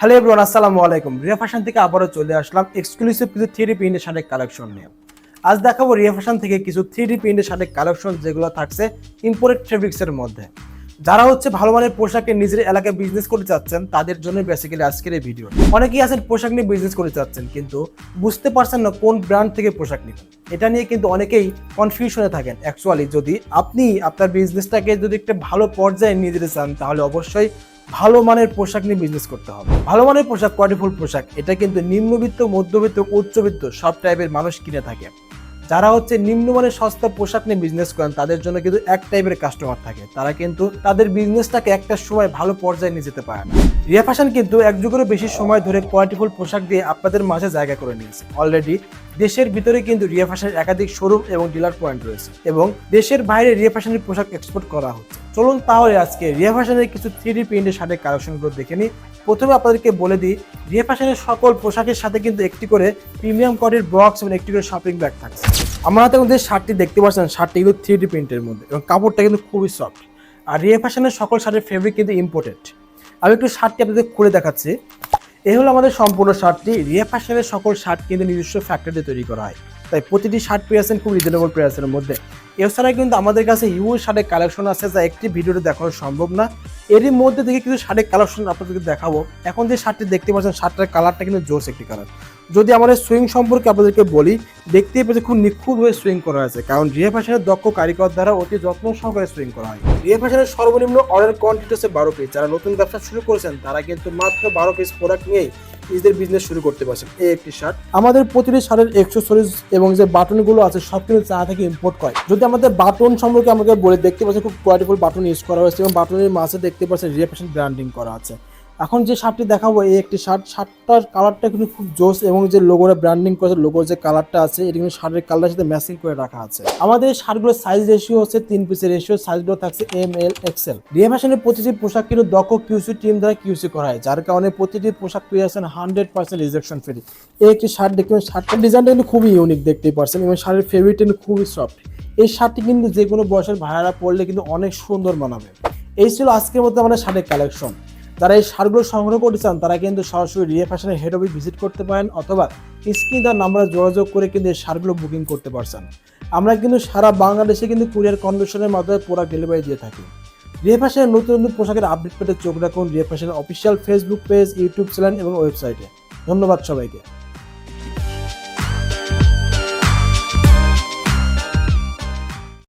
Hello everyone আসসালামু আলাইকুম। Riya fashion থেকে আবারও চলে আসলাম এক্সক্লুসিভ কিছু থ্রি প্রিন্টের শার্টের কালেকশন নিয়ে। আজ দেখাবো রিয়া ফ্যাশন থেকে কিছু থ্রি ডি প্রিন্টের শার্টের কালেকশন যেগুলো থাকছে ইম্পোর্টেড ফেব্রিক্সের মধ্যে। যারা হচ্ছে ভালো মানের পোশাকে নিজের এলাকায় বিজনেস করতে চাচ্ছেন, তাদের জন্য বেসিক্যালি আজকের এই ভিডিও অনেকেই আছেন পোশাক নিয়ে বিজনেস করতে চাচ্ছেন, কিন্তু বুঝতে পারছেন না কোন ব্র্যান্ড থেকে পোশাক নেবেন। এটা নিয়ে কিন্তু অনেকেই কনফিউশনে থাকেন। অ্যাকচুয়ালি যদি আপনি আপনার বিজনেসটাকে যদি একটা ভালো পর্যায়ে নিয়ে যেতে চান, তাহলে অবশ্যই ভালো মানের পোশাক নিয়ে বিজনেস করতে হবে। ভালো মানের পোশাক কোয়ালিটিফুল পোশাক, এটা কিন্তু নিম্নবিত্ত, মধ্যবিত্ত, উচ্চবিত্ত, সব টাইপের মানুষ কিনে থাকে। যারা হচ্ছে নিম্নমানের সস্তা পোশাক নিয়ে বিজনেস করেন, তাদের জন্য কিন্তু এক টাইপের কাস্টমার থাকে। তারা কিন্তু তাদের বিজনেসটাকে একটা সময় ভালো পর্যায়ে নিয়ে যেতে পারে না। রিয়া ফ্যাশন কিন্তু এক যুগেরও বেশি সময় ধরে কোয়ালিটিফুল পোশাক দিয়ে আপনাদের মাঝে জায়গা করে নিয়েছে। অলরেডি দেশের ভিতরে কিন্তু রিয়া ফ্যাশনের একাধিক শোরুম এবং ডিলার পয়েন্ট রয়েছে এবং দেশের বাইরে রিয়া ফ্যাশনের পোশাক এক্সপোর্ট করা হচ্ছে। চলুন তাহলে আজকে রিয়া ফ্যাশনের কিছু থ্রি প্রিন্টের শার্টের কালেকশনগুলো দেখে নিই। প্রথমে আপনাদেরকে বলে দিই, রিয়া ফ্যাশনের সকল পোশাকের সাথে কিন্তু একটি করে প্রিমিয়াম কোয়ালিটির বক্স এবং একটি করে শপিং ব্যাগ থাকছে। আমার হাতে মধ্যে শার্টটি দেখতে পাচ্ছেন, শার্টটি কিন্তু থ্রি প্রিন্টের মধ্যে এবং কাপড়টা কিন্তু খুবই সফট আর রিয়া ফ্যাশনের সকল শার্টের ফেব্রিক কিন্তু ইম্পোর্টেড আমি একটু শার্টটি আপনাদের খুলে দেখাচ্ছি। এই হলো আমাদের সম্পূর্ণ শার্টটি। রিয়া ফ্যাশনের সকল শার্ট কিন্তু নিজস্ব ফ্যাক্টরিতে তৈরি করা হয়। তাই প্রতিটি শার্ট পেয়েছেন খুব রিজনেবল প্রাইসের মধ্যে। এছাড়া কিন্তু আমাদের কাছে হিউজ শার্টের কালেকশন আছে যা একটি ভিডিওতে দেখানো সম্ভব না। এরই মধ্যে থেকে কিছু শার্টের কালেকশন আপনাদেরকে দেখাবো। এখন যে শার্টটি দেখতে পাচ্ছেন শার্টের কালারটা কিন্তু জোস একটি কালার যদি আমাদের সুইং সম্পর্কে আপনাদেরকে বলি, দেখতেই পেয়েছে খুব নিখুঁতভাবে সুইং করা হয়েছে। কারণ রিয়া ফ্যাশনের দক্ষ কারিগর দ্বারা অতি যত্ন সহকারে সুইং করা হয়। রিয়া ফ্যাশনের সর্বনিম্ন অর্ডার কোয়ান্টিটি হচ্ছে বারো পিস যারা নতুন ব্যবসা শুরু করেছেন, তারা কিন্তু মাত্র বারো পিস প্রোডাক্ট নিয়েই নিজেদের বিজনেস শুরু করতে পারছেন। এই একটি শার্ট আমাদের প্রতিটি শার্টের এক্সেসরিজ এবং যে বাটনগুলো আছে, সব কিছু চায়না থেকে ইম্পোর্ট করে যদি আমাদের বাটন সম্পর্কে আমাকে বলে দেখতে পাচ্ছেন, খুব কোয়ালিটিফুল বাটন ইউজ করা হয়েছে এবং বাটনের মাঝে দেখতে পাচ্ছেন রিয়াপেশন ব্র্যান্ডিং করা আছে। এখন যে শার্টটি দেখাবো, এই একটি শার্ট। শার্টটার কালারটা কিন্তু খুব জোস এবং যে লোগোর ব্র্যান্ডিং করেছে লোগোর যে কালারটা আছে, এটা কিন্তু শার্টের কালারের সাথে ম্যাচিং করে রাখা আছে। আমাদের শার্টগুলোর সাইজ রেশিও হচ্ছে তিন পিসের রেশিও সাইজগুলো থাকছে এম এল এক্সেল রিয়া ফ্যাশনের প্রতিটি পোশাক কিন্তু দক্ষ কিউসি টিম দ্বারা কিউসি করা হয়, যার কারণে প্রতিটি পোশাক পেয়ে আছেন হান্ড্রেড পার্সেন্ট রিজেকশন ফ্রি এই একটি শার্ট দেখবেন শার্টটার ডিজাইনটা কিন্তু খুবই ইউনিক দেখতেই পারছেন এবং শার্টের ফেব্রিকটা কিন্তু খুবই সফট এই শার্টটি কিন্তু যে কোনো বয়সের ভাইয়ারা পরলে কিন্তু অনেক সুন্দর মানাবে। এই ছিল আজকের মধ্যে আমাদের শার্টের কালেকশন যারা এই সারগুলো সংগ্রহ করতে চান, তারা কিন্তু সরাসরি রিয়া ফ্যাশনের হেড অফিস ভিজিট করতে পারেন অথবা স্ক্রিন তার নাম্বারে যোগাযোগ করে কিন্তু এই সারগুলো বুকিং করতে পারছেন। আমরা কিন্তু সারা বাংলাদেশে কিন্তু কুরিয়ার কন্ডিশনের মাধ্যমে প্রোডাক্ট ডেলিভারি দিয়ে থাকি। রিয়া ফ্যাশনের নতুন নতুন পোশাকের আপডেট পেতে চোখ রাখুন রিয়া ফ্যাশনের official Facebook page YouTube channel এবং ওয়েবসাইটে ধন্যবাদ সবাইকে।